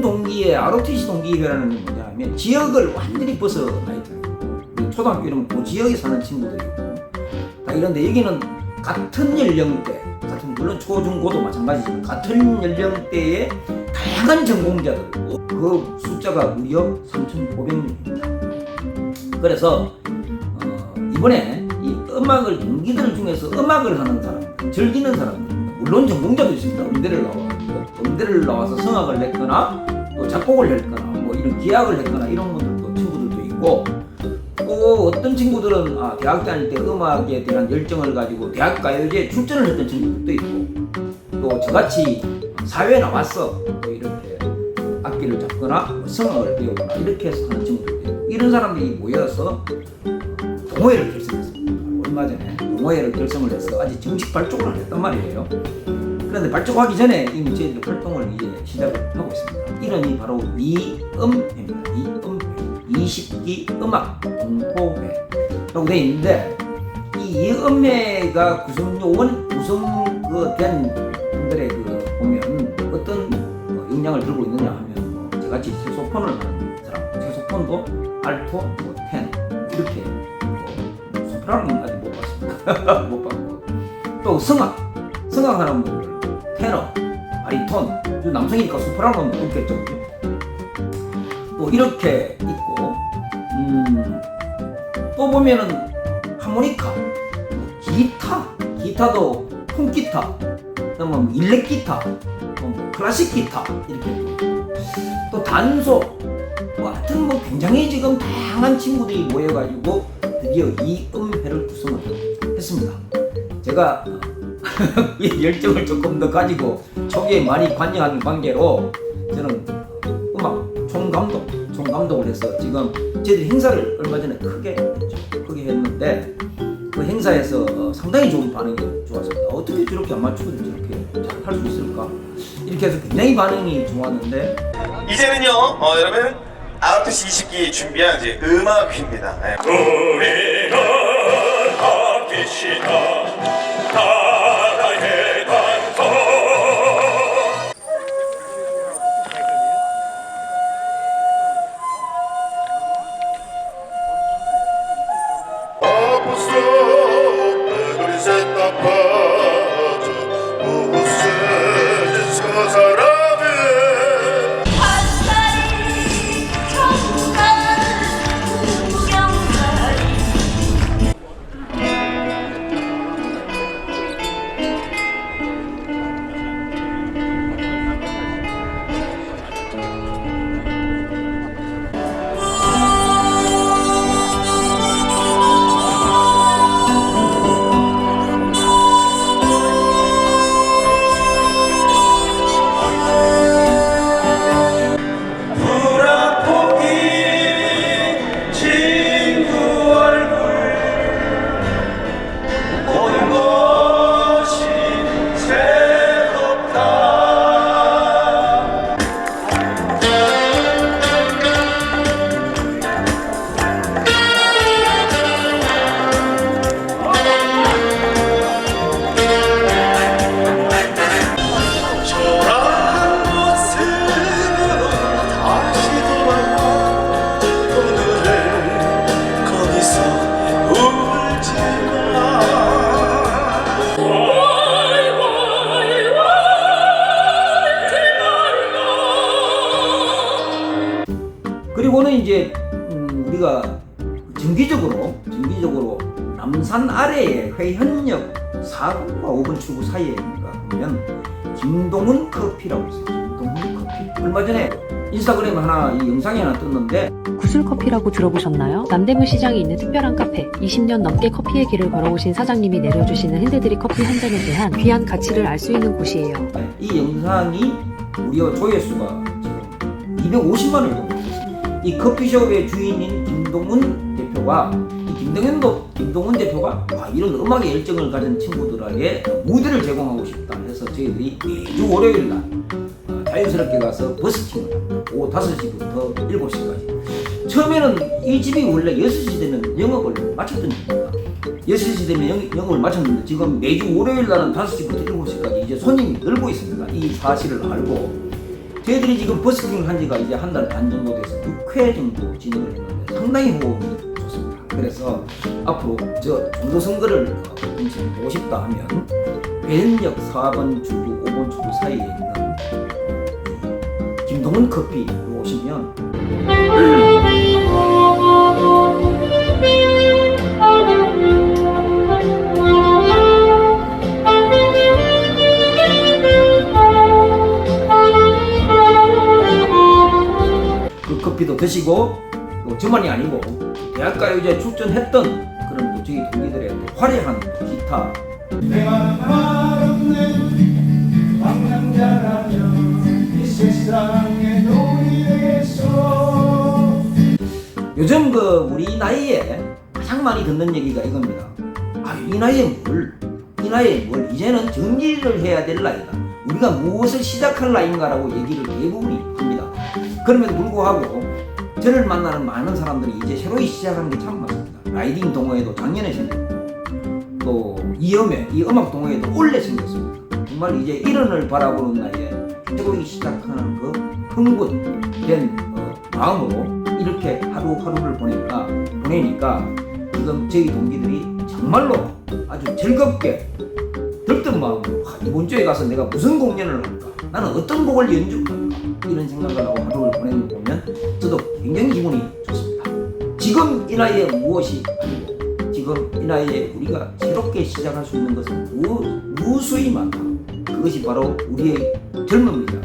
동기의 ROTC 동기회라는 게 뭐냐면 지역을 완전히 벗어나야 돼요. 초등학교 이러면 그 지역에 사는 친구들이고 다 이런데 여기는 같은 연령대, 같은 물론 초중고도 마찬가지지만 같은 연령대의 다양한 전공자들 그 숫자가 무려 3,500명입니다. 그래서 어, 이번에 이 음악을 동기들 중에서 음악을 하는 사람, 즐기는 사람들 물론 전공자도 있습니다. 음대를 나와서 음대를 나와서 성악을 냈거나 또 작곡을 했거나 뭐 이런 기악을 했거나 이런 분들도 친구들도 있고 또 어떤 친구들은 아, 대학 다닐 때 음악에 대한 열정을 가지고 대학 가요제에 출전을 했던 친구들도 있고 또 저같이 사회에 나왔어 또 이렇게 악기를 잡거나 뭐 성악을 배우거나 이렇게 해서 하는 친구들도 있고 이런 사람들이 모여서 동호회를 결성했습니다. 얼마 전에 동호회를 결성을 해서 아직 정식 발족을 안 했단 말이에요. 그런데 발족하기 전에 이미 저희들 활동을 이제 시작을 하고 있습니다. 이름이 바로 이음회입니다. 이음회. 20기 음악 공포회라고 되어 있는데 이 이음회가 구성 요원 구성 그된 분들의 그 보면 어떤 어, 역량을 들고 있느냐 하면 뭐 저같이 색소폰을 하는 사람, 색소폰도 알토, 뭐 텐 이렇게 뭐 소프라노는 아직 못 봤고. 또 성악, 성악하는 분들 테너, 바리톤, 남성이니까 소프라노는 없겠죠. 그죠? 또 이렇게 있고 음, 또 보면은 하모니카, 기타, 기타도 통기타, 그다음에 뭐 일렉 기타, 뭐 클래식 기타. 이렇게. 또 단소, 뭐 하여튼 뭐 굉장히 지금 다양한 친구들이 모여가지고 드디어 이 음회를 구성을 했습니다. 제가 이 열정을 조금 더 가지고 초기에 많이 관여하는 관계로 저는 음악 총감독, 총감독을 해서 지금 저희들이 행사를 얼마 전에 크게 했죠. 크게 했는데 그 행사에서 어, 상당히 좋은 반응이 좋았습니다. 어떻게 저렇게 아마추어들이 저렇게 잘 할 수 있을까? 이렇게 해서 굉장히 반응이 좋았는데 이제는요, 어, 여러분, 아웃투시 20기 준비한 이제 음악회입니다. 네. 우리는 그리고는 이제 음, 우리가 정기적으로 정기적으로 남산 아래에 회현역 4번과 5번 출구 사이에인가 보면 김동훈 커피라고 있어요. 김동훈 커피. 얼마 전에 인스타그램 하나 이 영상이 하나 떴는데 구슬커피라고 들어보셨나요? 남대문 시장에 있는 특별한 카페. 20년 넘게 커피의 길을 걸어오신 사장님이 내려주시는 핸드드립 커피 한 잔에 대한 귀한 가치를 알 수 있는 곳이에요. 이 영상이 무려 조회수가 지금 250만을 넘었습니다. 이 커피숍의 주인인 김동훈 대표가 이 김동현도 김동훈 대표가 와, 이런 음악에 열정을 가진 친구들에게 무대를 제공하고 싶다 해서 저희들이 매주 월요일 날 어, 자연스럽게 가서 버스킹을 합니다. 오후 5시부터 7시까지. 처음에는 이 집이 원래 6시 되면 영업을 마쳤던 집입니다. 6시 되면 영, 영업을 마쳤는데 지금 매주 월요일 날은 5시부터 7시까지 이제 손님이 늘고 있습니다. 이 사실을 알고 저희들이 지금 버스킹을 한 지가 이제 한 달 반 정도 돼서 6회 정도 진행을 했는데 상당히 호흡이 좋습니다. 그래서 앞으로 저 중도 선거를 어, 보고 싶다 하면 배현역 4번 출구, 5번 출구 사이에 있는 이 김동훈 커피로 오시면 커피도 드시고 또 저만이 아니고 대학가요제 출전했던 그런 또 저희 동기들의 또 화려한 기타 내가 말없는 방랑자라면 이 돈이 되겠어 요즘 그 우리 나이에 가장 많이 듣는 얘기가 이겁니다. 아, 이 나이에 뭘? 이 나이에 뭘? 이제는 정리를 해야 될 나이다. 우리가 무엇을 시작할 나이인가라고 얘기를 대부분이 합니다. 그럼에도 불구하고 저를 만나는 많은 사람들이 이제 새로이 시작하는 게 참 많습니다. 라이딩 동호회도 작년에 생겼고 또 이음회, 이 음악 동호회도 올해 생겼습니다. 정말 이제 일원을 바라보는 나이에 새로이 시작하는 그 흥분된 어, 마음으로 이렇게 하루하루를 보니까 보내니까 지금 저희 동기들이 정말로 아주 즐겁게 들뜬 마음으로 아, 이번 주에 가서 내가 무슨 공연을 할까 나는 어떤 곡을 연주할까 이런 생각을 하고 하루를 보내는 거 보면 저도 굉장히 기분이 좋습니다. 지금 이 나이에 무엇이 아니고 지금 이 나이에 우리가 새롭게 시작할 수 있는 것은 무, 무수히 많다. 그것이 바로 우리의 젊음이다